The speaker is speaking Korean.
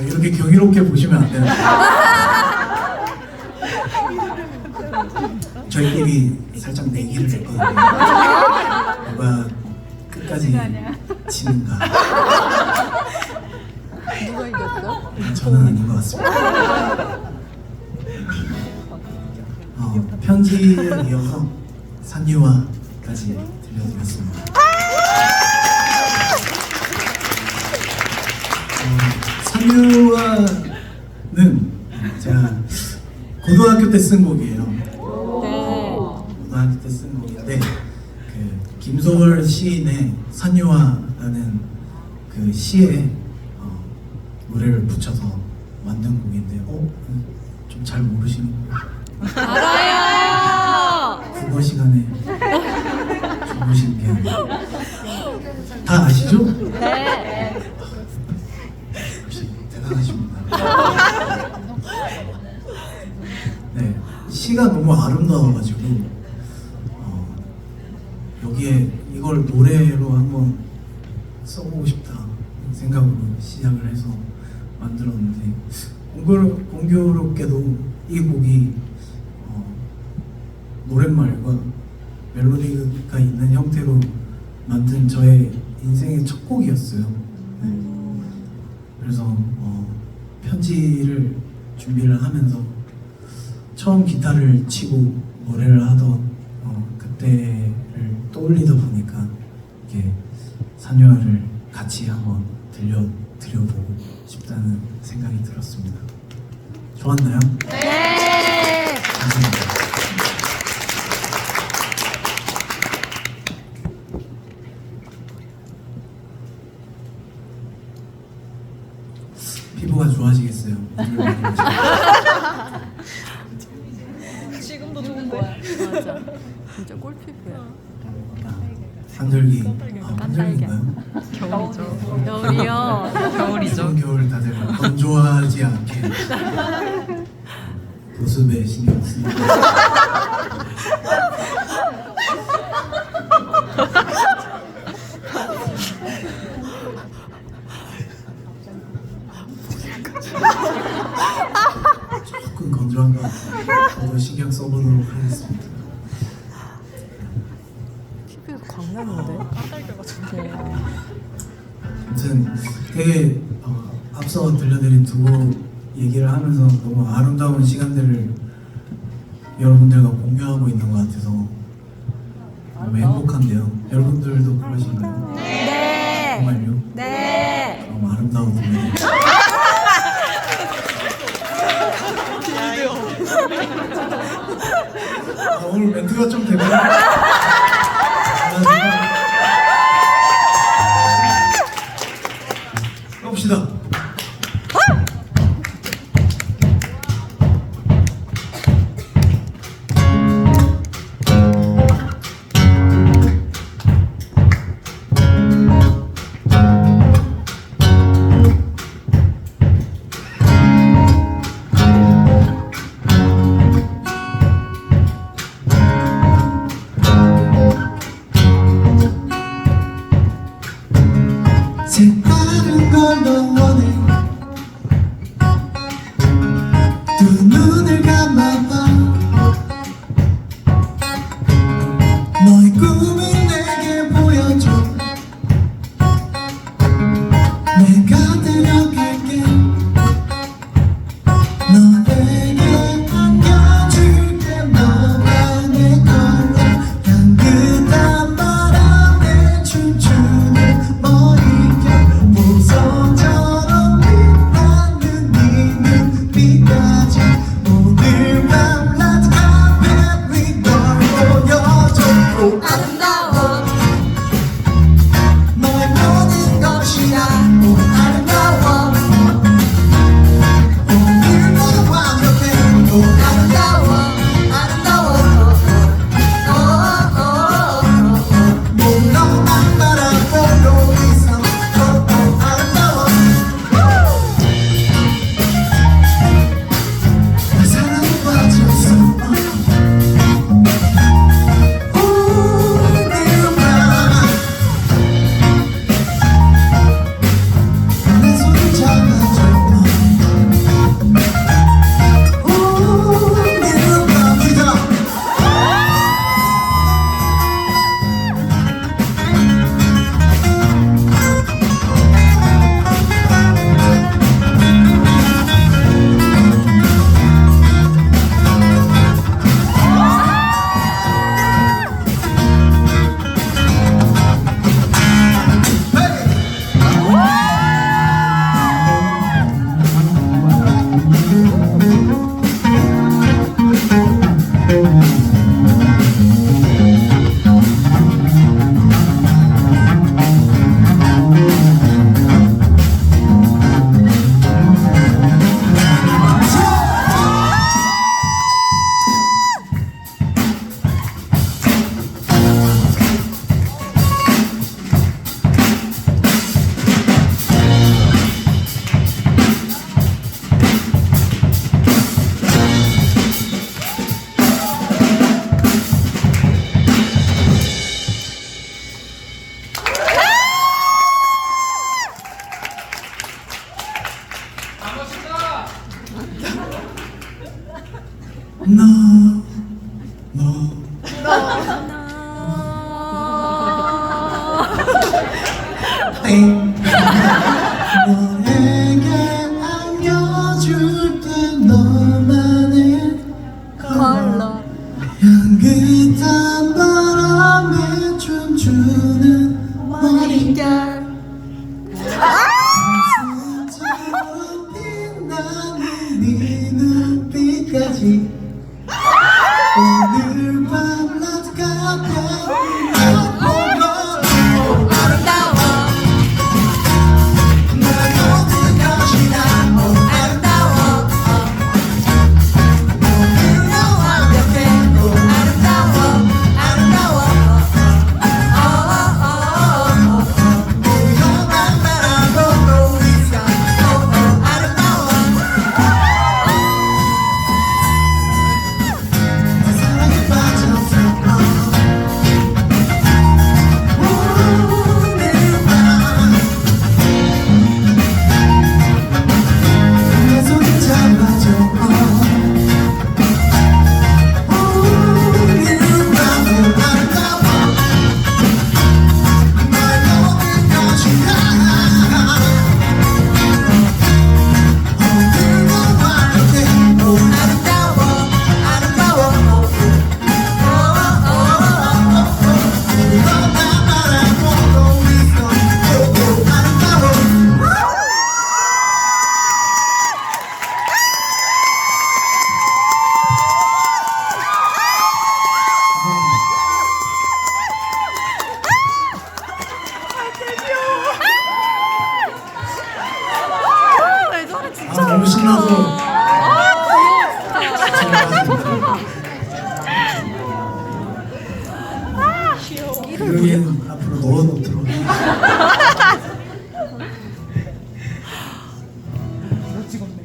어, 이렇게 경이롭게 보시면 안 돼요. 저희끼리 살짝 내기를 했거든요. 누가 끝까지 지는가. 누가 이겼어? 저는 아닌 것 같습니다. 어, 편지에 이어서 산유화까지 들려드렸습니다. 제가 고등학교 때 쓴 곡이에요. 네. 고등학교 때 쓴 곡인데 그 김소월 시인의 산유화라는 그 시에 어, 노래를 붙여서 만든 곡인데 어? 좀 잘 모르시는 거예요? 알아요. 국어 시간에 주무신 게 아니라 다 아시죠? 네. 역시 대단하십니다. 네, 시가 너무 아름다워가지고 어, 여기에 이걸 노래로 한번 써보고 싶다 생각으로 시작을 해서 만들었는데 공교롭, 공교롭 게도 이 곡이 어, 노랫말과 멜로디가 있는 형태로 만든 저의 인생의 첫 곡이었어요. 네. 그래서 어, 편지를 준비를 하면서 처음 기타를 치고 노래를 하던 어, 그때를 떠올리다 보니까 이게 산유화를 같이 한번 들려 드려보고 싶다는 생각이 들었습니다. 좋았나요? 네. 감사합니다. 피부가 좋아지겠어요. 지금도 좋은데. 맞아. 진짜 꿀피부야. 아, 한절기인가요? 겨울이죠. 겨울이요. 겨울이죠. 겨울 다들 건조하지 않게 보습에 신경 쓰니 아무튼 되게 어, 앞서 들려드린 두 곡 얘기를 하면서 너무 아름다운 시간들을 여러분들과 공유하고 있는 것 같아서 너무 행복한데요. 여러분들도 그러신가요? 네. 정말요? 네. 너무 아름다우군요. 아, 오늘 멘트가 좀 되나요? 봅시다. No. Ang tawa tem. 이름은 앞으로 넣어놓도록. 찍었네.